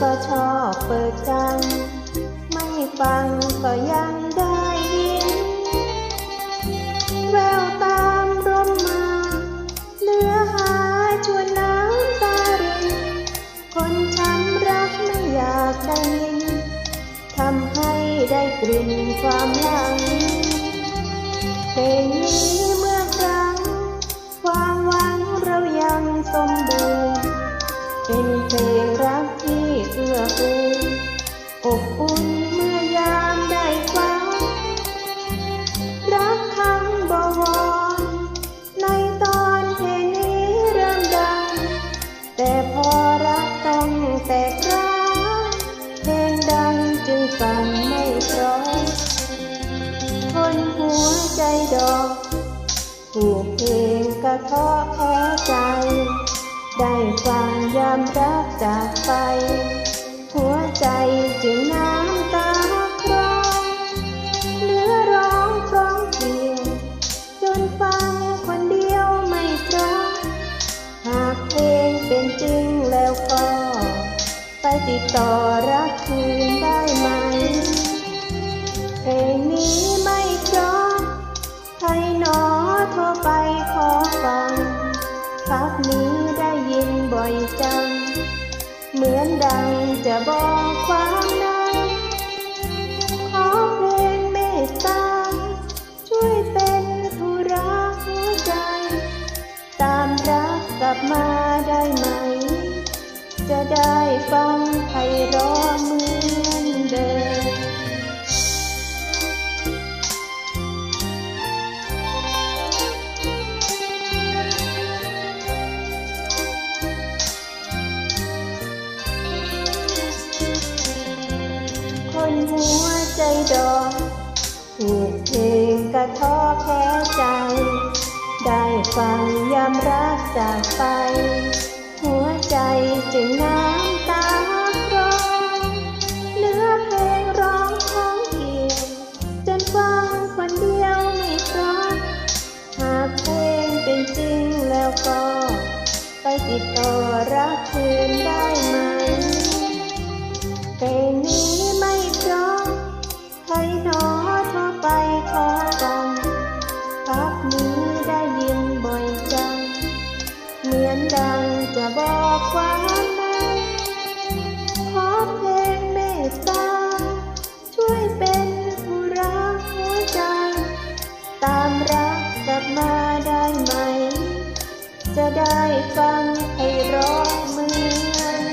ก็ชอบเปิดกันไม่ฟังก็ยังได้ยิน แววตามร่มมา เนื้อหาชวนน้ำตาริน คนช้ำรักไม่อยากได้ยิน ทำให้ได้กลิ่นความหลังเพลงนี้ จึงฟังไม่เพราะคนหัวใจดอกถูกเพลงกระเทาะแพ้ใจ ได้ฟังยามรักจากไป ติดต่อรักคืนได้ไหม เพลงนี้ไม่เพราะใครหนอโทรไปขอฟัง พักนี้ได้ยินบ่อยจัง เหมือนดังจะบอกความในขอเพลงเมตตา ช่วยเป็นธุระหัวใจ ตามรักกลับมาได้ไหม จะได้ฟัง หัวใจดอกถูกเพลงกระท้อแพ้ใจ ได้ฟังยามรักจากไป หัวใจจึงน้ำตาคลอเนื้อเพลงร้องของเกี่ยวจนฟังคนเดียวไม่เพราะหากเพลงเป็นจริงแล้วก็ ไปติดต่อรักคืนได้ ดังจะบอกความในขอเพลงเมตตา ช่วยเป็นผู้รักหัวใจ ตามรักกลับมาได้ไหม จะได้ฟังให้ร้องเหมือน